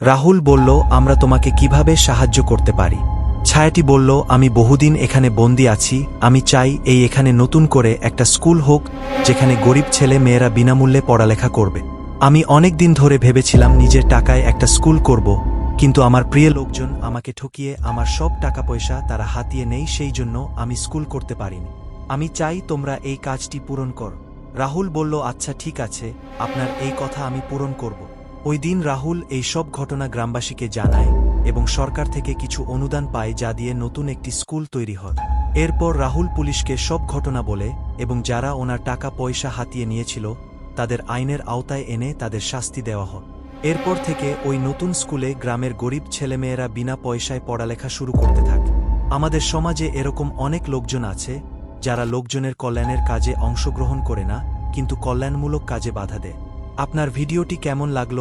রাহুল বলল, আমরা তোমাকে কীভাবে সাহায্য করতে পারি? ছায়াটি বলল, আমি বহুদিন এখানে বন্দি আছি। আমি চাই এই এখানে নতুন করে একটা স্কুল হোক, যেখানে গরিব ছেলে মেয়েরা বিনামূল্যে পড়ালেখা করবে। আমি অনেক দিন ধরে ভেবেছিলাম নিজের টাকায় একটা স্কুল করব, কিন্তু আমার প্রিয় লোকজন আমাকে ঠকিয়ে আমার সব টাকা পয়সা তারা হাতিয়ে নেই, সেই জন্য আমি স্কুল করতে পারিনি। আমি চাই তোমরা এই কাজটি পূরণ কর। রাহুল বলল আচ্ছা ঠিক আছে। আপনার এই কথা আমি পূরণ করব। ওই দিন রাহুল এই সব ঘটনা গ্রামবাসীকে জানায় এবং সরকার থেকে কিছু অনুদান পায় যা দিয়ে নতুন একটি স্কুল তৈরি হয়। এরপর রাহুল পুলিশকে সব ঘটনা বলে এবং যারা ওনার টাকা পয়সা হাতিয়ে নিয়েছিল, তাদের আইনের আওতায় এনে তাদের শাস্তি দেওয়া হয়। এরপর থেকে ওই নতুন স্কুলে গ্রামের গরিব ছেলেমেয়েরা বিনা পয়সায় পড়ালেখা শুরু করতে থাকে। আমাদের সমাজে এরকম অনেক লোকজন আছে, যারা লোকজনের কল্যাণের কাজে অংশগ্রহণ করে না, কিন্তু কল্যাণমূলক কাজে বাধা দেয়। আপনার ভিডিওটি কেমন লাগল?